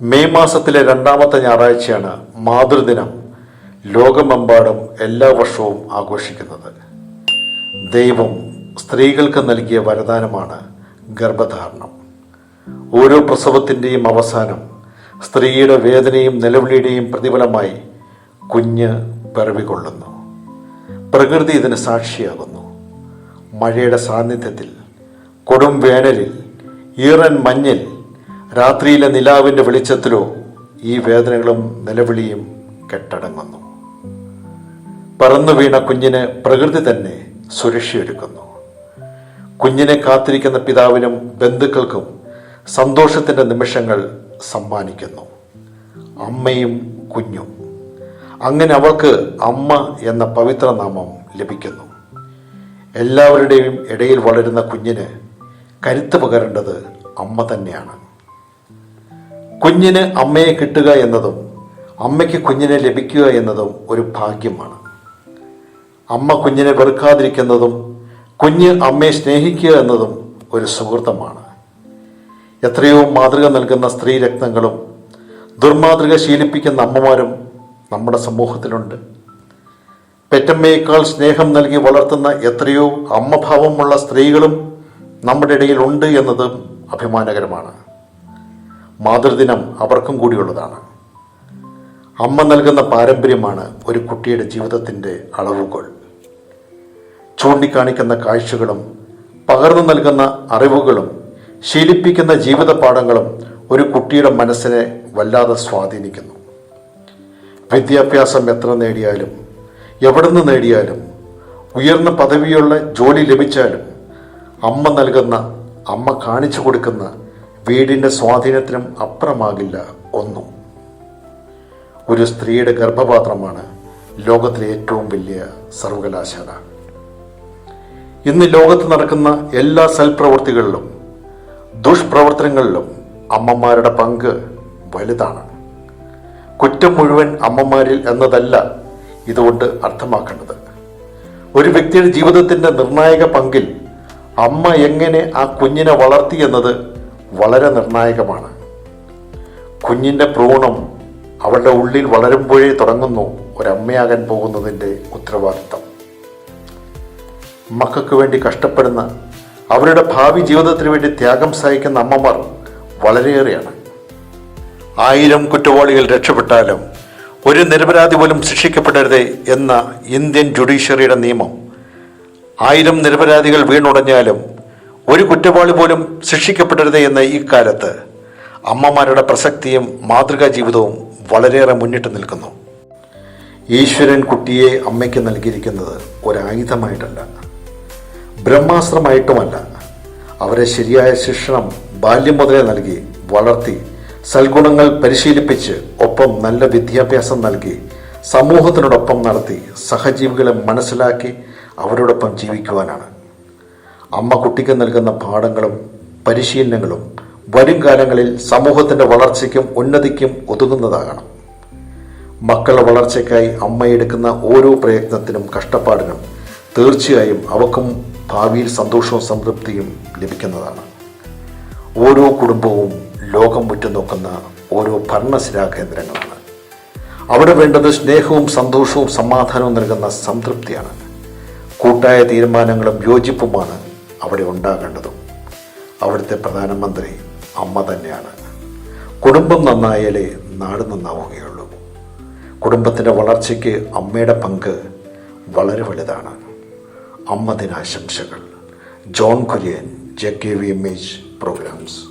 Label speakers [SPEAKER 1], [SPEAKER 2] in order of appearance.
[SPEAKER 1] May മാസത്തിലെ രണ്ടാമത്തെ ഞായറാഴ്ചയാണ് മാതൃദിനം. ലോകമെമ്പാടും എല്ലാ വർഷവും ആഘോഷിക്കുന്നത്. ദൈവം സ്ത്രീകൾക്ക് നൽകിയ വരദാനമാണ് ഗർഭധാരണം. ഓരോ പ്രസവത്തിന്റെയും അവസാനം സ്ത്രീയുടെ വേദനയും നിലവിളിയുടെയും പ്രതിഫലമായി കുഞ്ഞ് പിറവികൊള്ളുന്നു. പ്രകൃതി ഇതിന് സാക്ഷിയാകുന്നു. മഴയുടെ സാന്നിധ്യത്തിൽ കൊടും വേനലിൽ ഈറൻ മഞ്ഞിൽ രാത്രിയിലെ നിലാവിന്റെ വെളിച്ചത്തിലോ ഈ വേദനകളും നിലവിളിയും കെട്ടടങ്ങുന്നു. പറന്നു വീണ കുഞ്ഞിന് പ്രകൃതി തന്നെ സുരക്ഷയൊരുക്കുന്നു. കുഞ്ഞിനെ കാത്തിരിക്കുന്ന പിതാവിനും ബന്ധുക്കൾക്കും സന്തോഷത്തിന്റെ നിമിഷങ്ങൾ സമ്മാനിക്കുന്നു. അമ്മയും കുഞ്ഞും. അങ്ങനെ അവൾക്ക് അമ്മ എന്ന പവിത്ര നാമം ലഭിക്കുന്നു. എല്ലാവരുടെയും ഇടയിൽ വളരുന്ന കുഞ്ഞിന് കരുത്ത് പകരേണ്ടത് അമ്മ തന്നെയാണ്. കുഞ്ഞിന് അമ്മയെ കിട്ടുക എന്നതും അമ്മയ്ക്ക് കുഞ്ഞിനെ ലഭിക്കുക എന്നതും ഒരു ഭാഗ്യമാണ്. അമ്മ കുഞ്ഞിനെ വെറുക്കാതിരിക്കുന്നതും കുഞ്ഞ് അമ്മയെ സ്നേഹിക്കുക എന്നതും ഒരു സുഹൃത്തമാണ്. എത്രയോ മാതൃക നൽകുന്ന സ്ത്രീ രക്തങ്ങളും ദുർമാതൃക ശീലിപ്പിക്കുന്ന അമ്മമാരും നമ്മുടെ സമൂഹത്തിലുണ്ട്. പെറ്റമ്മയേക്കാൾ സ്നേഹം നൽകി വളർത്തുന്ന എത്രയോ അമ്മഭാവമുള്ള സ്ത്രീകളും നമ്മുടെ ഇടയിൽ ഉണ്ട് എന്നതും അഭിമാനകരമാണ്. മാതൃദിനം അവർക്കും കൂടിയുള്ളതാണ്. അമ്മ നൽകുന്ന പാരമ്പര്യമാണ് ഒരു കുട്ടിയുടെ ജീവിതത്തിന്റെ അളവുകൾ ചൂണ്ടിക്കാണിക്കുന്ന കാഴ്ചകളും പകർന്നു നൽകുന്ന അറിവുകളും ശീലിപ്പിക്കുന്ന ജീവിതപാഠങ്ങളും ഒരു കുട്ടിയുടെ മനസ്സിനെ വല്ലാതെ സ്വാധീനിക്കുന്നു. വിദ്യാഭ്യാസം എത്ര നേടിയാലും എവിടുന്ന് നേടിയാലും ഉയർന്ന പദവിയുള്ള ജോലി ലഭിച്ചാലും അമ്മ നൽകുന്ന അമ്മ കാണിച്ചു കൊടുക്കുന്ന വീടിന്റെ സ്വാധീനത്തിനും അപ്പുറമാകില്ല ഒന്നും. ഒരു സ്ത്രീയുടെ ഗർഭപാത്രമാണ് ലോകത്തിലെ ഏറ്റവും വലിയ സർവകലാശാല. ഇന്ന് ലോകത്ത് നടക്കുന്ന എല്ലാ സൽപ്രവൃത്തികളിലും ദുഷ്പ്രവർത്തനങ്ങളിലും അമ്മമാരുടെ പങ്ക് വലുതാണ്. കുറ്റം മുഴുവൻ അമ്മമാരിൽ എന്നതല്ല ഇതുകൊണ്ട് അർത്ഥമാക്കേണ്ടത്. ഒരു വ്യക്തിയുടെ ജീവിതത്തിന്റെ നിർണായക പങ്കിൽ അമ്മ എങ്ങനെ ആ കുഞ്ഞിനെ വളർത്തി എന്നത് വളരെ നിർണായകമാണ്. കുഞ്ഞിന്റെ ഭ്രൂണം അവളുടെ ഉള്ളിൽ വളരുമ്പോഴേ തുടങ്ങുന്നു ഒരമ്മയാകാൻ പോകുന്നതിന്റെ ഉത്തരവാദിത്തം. മക്കൾക്ക് വേണ്ടി കഷ്ടപ്പെടുന്ന അവരുടെ ഭാവി ജീവിതത്തിന് വേണ്ടി ത്യാഗം സഹിക്കുന്ന അമ്മമാർ വളരെയേറെയാണ്. ആയിരം കുറ്റവാളികൾ രക്ഷപ്പെട്ടാലും ഒരു നിരപരാധി പോലും ശിക്ഷിക്കപ്പെടരുത് എന്ന ഇന്ത്യൻ ജുഡീഷ്യറിയുടെ നിയമം. ആയിരം നിരപരാധികൾ വീണുടഞ്ഞാലും ഒരു കുറ്റവാളി പോലും ശിക്ഷിക്കപ്പെടരുത് എന്ന ഈ കാലത്ത് അമ്മമാരുടെ പ്രസക്തിയും മാതൃകാ ജീവിതവും വളരെയേറെ മുന്നിട്ട് നിൽക്കുന്നു. ഈശ്വരൻ കുട്ടിയെ അമ്മയ്ക്ക് നൽകിയിരിക്കുന്നത് ഒരായുധമായിട്ടല്ല. ബ്രഹ്മാസ്ത്രമായിട്ടുമല്ല. അവരെ ശരിയായ ശിക്ഷണം ബാല്യം മുതലേ നൽകി വളർത്തി സൽഗുണങ്ങൾ പരിശീലിപ്പിച്ച് ഒപ്പം നല്ല വിദ്യാഭ്യാസം നൽകി സമൂഹത്തിനോടൊപ്പം നടത്തി സഹജീവികളെ മനസ്സിലാക്കി അവരോടൊപ്പം ജീവിക്കുവാനാണ്. അമ്മ കുട്ടിക്ക് നൽകുന്ന പാഠങ്ങളും പരിശീലനങ്ങളും വരും കാലങ്ങളിൽ സമൂഹത്തിന്റെ വളർച്ചയ്ക്കും ഉന്നതിക്കും ഒതുങ്ങുന്നതാകണം. മക്കളുടെ വളർച്ചയ്ക്കായി അമ്മ എടുക്കുന്ന ഓരോ പ്രയത്നത്തിനും കഷ്ടപ്പാടിനും തീർച്ചയായും അവക്കും ഭാവിയിൽ സന്തോഷവും സംതൃപ്തിയും ലഭിക്കുന്നതാണ്. ഓരോ കുടുംബവും ലോകം ഉറ്റുനോക്കുന്ന ഓരോ ഭരണശിലാ കേന്ദ്രങ്ങളാണ്. അവിടെ വേണ്ടത് സ്നേഹവും സന്തോഷവും സമാധാനവും നൽകുന്ന സംതൃപ്തിയാണ്. കൂട്ടായ തീരുമാനങ്ങളും യോജിപ്പുമാണ് അവിടെ ഉണ്ടാകേണ്ടതും അവിടുത്തെ പ്രധാനമന്ത്രി അമ്മ തന്നെയാണ്. കുടുംബം നന്നായാലേ നാട് നന്നാവുകയുള്ളൂ. കുടുംബത്തിന്റെ വളർച്ചയ്ക്ക് അമ്മയുടെ പങ്ക് വളരെ വലുതാണ്. അമ്മ ദിനാശംസകൾ John Kurian J K V M H programs.